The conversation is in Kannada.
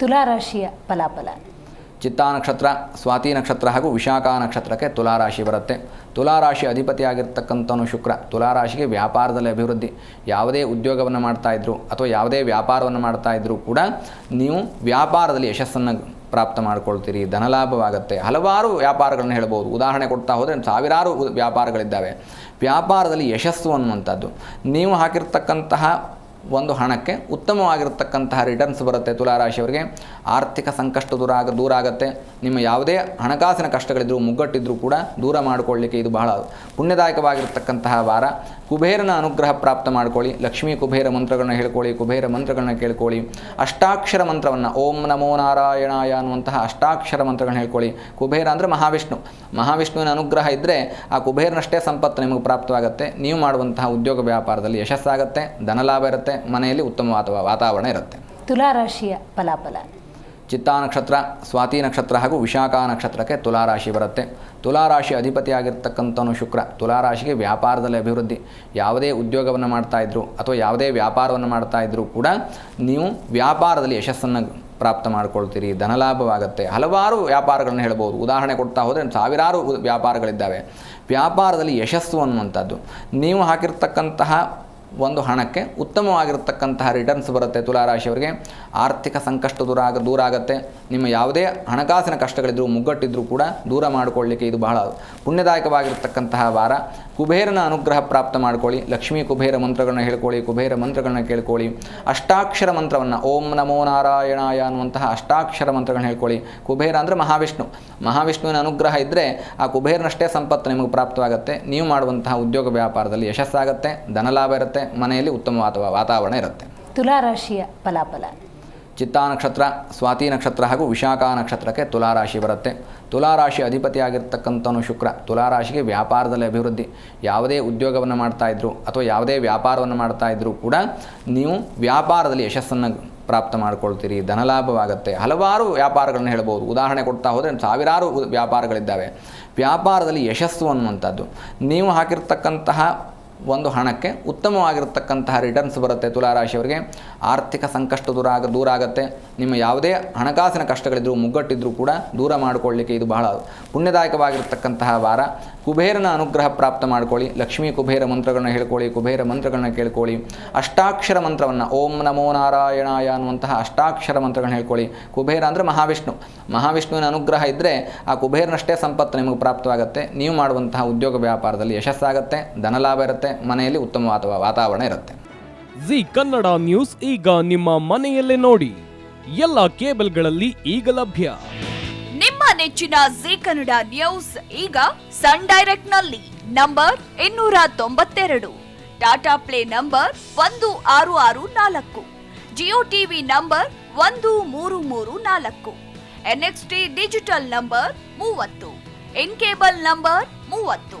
ತುಲಾರಾಶಿಯ ಫಲಾಫಲ? ಚಿತ್ತಾ ನಕ್ಷತ್ರ, ಸ್ವಾತಿ ನಕ್ಷತ್ರ ಹಾಗೂ ವಿಶಾಖಾ ನಕ್ಷತ್ರಕ್ಕೆ ತುಲಾರಾಶಿ ಬರುತ್ತೆ. ತುಲಾರಾಶಿ ಅಧಿಪತಿಯಾಗಿರ್ತಕ್ಕಂಥವನು ಶುಕ್ರ. ತುಲಾರಾಶಿಗೆ ವ್ಯಾಪಾರದಲ್ಲಿ ಅಭಿವೃದ್ಧಿ. ಯಾವುದೇ ಉದ್ಯೋಗವನ್ನು ಮಾಡ್ತಾ ಇದ್ದರು ಅಥವಾ ಯಾವುದೇ ವ್ಯಾಪಾರವನ್ನು ಮಾಡ್ತಾ ಇದ್ರೂ ಕೂಡ ನೀವು ವ್ಯಾಪಾರದಲ್ಲಿ ಯಶಸ್ಸನ್ನು ಪ್ರಾಪ್ತ ಮಾಡ್ಕೊಳ್ತೀರಿ, ಧನಲಾಭವಾಗುತ್ತೆ. ಹಲವಾರು ವ್ಯಾಪಾರಗಳನ್ನು ಹೇಳ್ಬೋದು. ಉದಾಹರಣೆ ಕೊಡ್ತಾ ಹೋದರೆ ಸಾವಿರಾರು ವ್ಯಾಪಾರಗಳಿದ್ದಾವೆ. ವ್ಯಾಪಾರದಲ್ಲಿ ಯಶಸ್ಸು ಅನ್ನುವಂಥದ್ದು. ನೀವು ಹಾಕಿರ್ತಕ್ಕಂತಹ ಒಂದು ಹಣಕ್ಕೆ ಉತ್ತಮವಾಗಿರತಕ್ಕಂತಹ ರಿಟರ್ನ್ಸ್ ಬರುತ್ತೆ ತುಲಾರಾಶಿಯವರಿಗೆ. ಆರ್ಥಿಕ ಸಂಕಷ್ಟ ದೂರ ಆಗ, ದೂರ ಆಗುತ್ತೆ. ನಿಮ್ಮ ಯಾವುದೇ ಹಣಕಾಸಿನ ಕಷ್ಟಗಳಿದ್ದರೂ ಮುಗ್ಗಟ್ಟಿದ್ರೂ ಕೂಡ ದೂರ ಮಾಡಿಕೊಳ್ಳಿಕ್ಕೆ ಇದು ಬಹಳ ಪುಣ್ಯದಾಯಕವಾಗಿರ್ತಕ್ಕಂತಹ ವಾರ. ಕುಬೇರನ ಅನುಗ್ರಹ ಪ್ರಾಪ್ತ ಮಾಡ್ಕೊಳ್ಳಿ. ಲಕ್ಷ್ಮೀ ಕುಬೇರ ಮಂತ್ರಗಳನ್ನ ಹೇಳ್ಕೊಳ್ಳಿ. ಕುಬೇರ ಮಂತ್ರಗಳನ್ನ ಕೇಳ್ಕೊಳ್ಳಿ. ಅಷ್ಟಾಕ್ಷರ ಮಂತ್ರವನ್ನು ಓಂ ನಮೋ ನಾರಾಯಣಾಯ ಅನ್ನುವಂತಹ ಅಷ್ಟಾಕ್ಷರ ಮಂತ್ರಗಳನ್ನ ಹೇಳ್ಕೊಳ್ಳಿ. ಕುಬೇರ ಅಂದರೆ ಮಹಾವಿಷ್ಣು. ಮಹಾವಿಷ್ಣುವಿನ ಅನುಗ್ರಹ ಇದ್ದರೆ ಆ ಕುಬೇರನಷ್ಟೇ ಸಂಪತ್ತು ನಿಮಗೆ ಪ್ರಾಪ್ತವಾಗುತ್ತೆ. ನೀವು ಮಾಡುವಂತಹ ಉದ್ಯೋಗ ವ್ಯಾಪಾರದಲ್ಲಿ ಯಶಸ್ಸಾಗುತ್ತೆ. ಧನಲಾಭ ಇರುತ್ತೆ. ಮನೆಯಲ್ಲಿ ಉತ್ತಮವಾದ ವಾತಾವರಣ ಇರುತ್ತೆ. ತುಲಾರಾಶಿಯ ಫಲಾಫಲ. ಚಿತ್ತಾ ನಕ್ಷತ್ರ ಸ್ವಾತಿ ನಕ್ಷತ್ರ ಹಾಗೂ ವಿಶಾಖಾ ನಕ್ಷತ್ರಕ್ಕೆ ತುಲಾರಾಶಿ ಬರುತ್ತೆ. ತುಲಾರಾಶಿ ಅಧಿಪತಿಯಾಗಿರ್ತಕ್ಕಂಥವನು ಶುಕ್ರ. ತುಲಾರಾಶಿಗೆ ವ್ಯಾಪಾರದಲ್ಲಿ ಅಭಿವೃದ್ಧಿ. ಯಾವುದೇ ಉದ್ಯೋಗವನ್ನು ಮಾಡ್ತಾ ಇದ್ರು ಅಥವಾ ಯಾವುದೇ ವ್ಯಾಪಾರವನ್ನು ಮಾಡ್ತಾ ಇದ್ರೂ ಕೂಡ ನೀವು ವ್ಯಾಪಾರದಲ್ಲಿ ಯಶಸ್ಸನ್ನು ಪ್ರಾಪ್ತ ಮಾಡ್ಕೊಳ್ತೀರಿ. ಧನಲಾಭವಾಗುತ್ತೆ. ಹಲವಾರು ವ್ಯಾಪಾರಗಳನ್ನು ಹೇಳ್ಬೋದು. ಉದಾಹರಣೆ ಕೊಡ್ತಾ ಹೋದರೆ ಸಾವಿರಾರು ವ್ಯಾಪಾರಗಳಿದ್ದಾವೆ. ವ್ಯಾಪಾರದಲ್ಲಿ ಯಶಸ್ಸು ಅನ್ನುವಂಥದ್ದು. ನೀವು ಹಾಕಿರ್ತಕ್ಕಂತಹ ಒಂದು ಹಣಕ್ಕೆ ಉತ್ತಮವಾಗಿರತಕ್ಕಂತಹ ರಿಟರ್ನ್ಸ್ ಬರುತ್ತೆ ತುಲಾರಾಶಿಯವರಿಗೆ. ಆರ್ಥಿಕ ಸಂಕಷ್ಟ ದೂರ ಆಗ, ದೂರ ಆಗುತ್ತೆ. ನಿಮ್ಮ ಯಾವುದೇ ಹಣಕಾಸಿನ ಕಷ್ಟಗಳಿದ್ದರೂ ಮುಗ್ಗಟ್ಟಿದ್ರೂ ಕೂಡ ದೂರ ಮಾಡಿಕೊಳ್ಳಿಕ್ಕೆ ಇದು ಬಹಳ ಪುಣ್ಯದಾಯಕವಾಗಿರ್ತಕ್ಕಂತಹ ವಾರ. ಕುಬೇರನ ಅನುಗ್ರಹ ಪ್ರಾಪ್ತ ಮಾಡ್ಕೊಳ್ಳಿ. ಲಕ್ಷ್ಮೀ ಕುಬೇರ ಮಂತ್ರಗಳನ್ನ ಹೇಳ್ಕೊಳ್ಳಿ. ಕುಬೇರ ಮಂತ್ರಗಳನ್ನ ಕೇಳ್ಕೊಳ್ಳಿ. ಅಷ್ಟಾಕ್ಷರ ಮಂತ್ರವನ್ನು ಓಂ ನಮೋ ನಾರಾಯಣಾಯ ಅನ್ನುವಂತಹ ಅಷ್ಟಾಕ್ಷರ ಮಂತ್ರಗಳನ್ನ ಹೇಳ್ಕೊಳ್ಳಿ. ಕುಬೇರ ಅಂದರೆ ಮಹಾವಿಷ್ಣು. ಮಹಾವಿಷ್ಣುವಿನ ಅನುಗ್ರಹ ಇದ್ದರೆ ಆ ಕುಬೇರನಷ್ಟೇ ಸಂಪತ್ತು ನಿಮಗೆ ಪ್ರಾಪ್ತವಾಗುತ್ತೆ. ನೀವು ಮಾಡುವಂತಹ ಉದ್ಯೋಗ ವ್ಯಾಪಾರದಲ್ಲಿ ಯಶಸ್ಸಾಗುತ್ತೆ. ಧನಲಾಭ ಇರುತ್ತೆ. ಮನೆಯಲ್ಲಿ ಉತ್ತಮವಾದ ವಾತಾವರಣ ಇರುತ್ತೆ. ತುಲಾರಾಶಿಯ ಫಲಾಫಲ. ಚಿತ್ತಾ ನಕ್ಷತ್ರ ಸ್ವಾತಿ ನಕ್ಷತ್ರ ಹಾಗೂ ವಿಶಾಖ ನಕ್ಷತ್ರಕ್ಕೆ ತುಲಾರಾಶಿ ಬರುತ್ತೆ. ತುಲಾರಾಶಿ ಅಧಿಪತಿಯಾಗಿರ್ತಕ್ಕಂಥವನು ಶುಕ್ರ. ತುಲಾರಾಶಿಗೆ ವ್ಯಾಪಾರದಲ್ಲಿ ಅಭಿವೃದ್ಧಿ. ಯಾವುದೇ ಉದ್ಯೋಗವನ್ನು ಮಾಡ್ತಾ ಇದ್ರು ಅಥವಾ ಯಾವುದೇ ವ್ಯಾಪಾರವನ್ನು ಮಾಡ್ತಾ ಇದ್ರೂ ಕೂಡ ನೀವು ವ್ಯಾಪಾರದಲ್ಲಿ ಯಶಸ್ಸನ್ನು ಪ್ರಾಪ್ತ ಮಾಡ್ಕೊಳ್ತೀರಿ ಧನಲಾಭವಾಗುತ್ತೆ. ಹಲವಾರು ವ್ಯಾಪಾರಗಳನ್ನು ಹೇಳ್ಬೋದು. ಉದಾಹರಣೆ ಕೊಡ್ತಾ ಹೋದರೆ ಸಾವಿರಾರು ವ್ಯಾಪಾರಗಳಿದ್ದಾವೆ. ವ್ಯಾಪಾರದಲ್ಲಿ ಯಶಸ್ಸು ಅನ್ನುವಂಥದ್ದು. ನೀವು ಹಾಕಿರ್ತಕ್ಕಂತಹ ಒಂದು ಹಣಕ್ಕೆ ಉತ್ತಮವಾಗಿರತಕ್ಕಂತಹ ರಿಟರ್ನ್ಸ್ ಬರುತ್ತೆ ತುಲಾರಾಶಿಯವರಿಗೆ. ಆರ್ಥಿಕ ಸಂಕಷ್ಟ ದೂರ ಆಗ, ದೂರ ಆಗುತ್ತೆ. ನಿಮ್ಮ ಯಾವುದೇ ಹಣಕಾಸಿನ ಕಷ್ಟಗಳಿದ್ದರೂ ಮುಗ್ಗಟ್ಟಿದ್ರೂ ಕೂಡ ದೂರ ಮಾಡಿಕೊಳ್ಳಿಕ್ಕೆ ಇದು ಬಹಳ ಪುಣ್ಯದಾಯಕವಾಗಿರತಕ್ಕಂತಹ ವಾರ. ಕುಬೇರನ ಅನುಗ್ರಹ ಪ್ರಾಪ್ತ ಮಾಡ್ಕೊಳ್ಳಿ. ಲಕ್ಷ್ಮೀ ಕುಬೇರ ಮಂತ್ರಗಳನ್ನ ಹೇಳ್ಕೊಳ್ಳಿ. ಕುಬೇರ ಮಂತ್ರಗಳನ್ನ ಕೇಳ್ಕೊಳ್ಳಿ. ಅಷ್ಟಾಕ್ಷರ ಮಂತ್ರವನ್ನು ಓಂ ನಮೋ ನಾರಾಯಣಾಯ ಅನ್ನುವಂತಹ ಅಷ್ಟಾಕ್ಷರ ಮಂತ್ರಗಳನ್ನ ಹೇಳ್ಕೊಳ್ಳಿ. ಕುಬೇರ ಅಂದರೆ ಮಹಾವಿಷ್ಣು. ಮಹಾವಿಷ್ಣುವಿನ ಅನುಗ್ರಹ ಇದ್ದರೆ ಆ ಕುಬೇರನಷ್ಟೇ ಸಂಪತ್ತು ನಿಮಗೆ ಪ್ರಾಪ್ತವಾಗುತ್ತೆ. ನೀವು ಮಾಡುವಂತಹ ಉದ್ಯೋಗ ವ್ಯಾಪಾರದಲ್ಲಿ ಯಶಸ್ಸಾಗುತ್ತೆ. ಧನಲಾಭ ಇರುತ್ತೆ. ಮನೆಯಲ್ಲಿ ಉತ್ತಮವಾದ ವಾತಾವರಣ ಇರುತ್ತೆ. ಜಿ ಕನ್ನಡ ನ್ಯೂಸ್ ಈಗ ನಿಮ್ಮ ಮನೆಯಲ್ಲೇ ನೋಡಿ. ಎಲ್ಲ ಕೇಬಲ್ಗಳಲ್ಲಿ ಈಗ ಲಭ್ಯ. ನಿಮ್ಮ ನೆಚ್ಚಿನ ಜಿ ಕನ್ನಡ ನ್ಯೂಸ್ ಈಗ ಸನ್ ಡೈರೆಕ್ಟ್ನಲ್ಲಿ ನಂಬರ್ ಇನ್ನೂರ ತೊಂಬತ್ತೆರಡು ಟಾಟಾ ಪ್ಲೇ ನಂಬರ್ ಒಂದು ಆರು ಆರು ನಾಲ್ಕು ಜಿಯೋ ಟಿವಿ ನಂಬರ್ ಒಂದು ಮೂರು ಮೂರು ನಾಲ್ಕು ಎನ್ಎಕ್ಸ್ಟಿ ಡಿಜಿಟಲ್ ನಂಬರ್ ಮೂವತ್ತು ಇನ್ ಕೇಬಲ್ ನಂಬರ್ ಮೂವತ್ತು.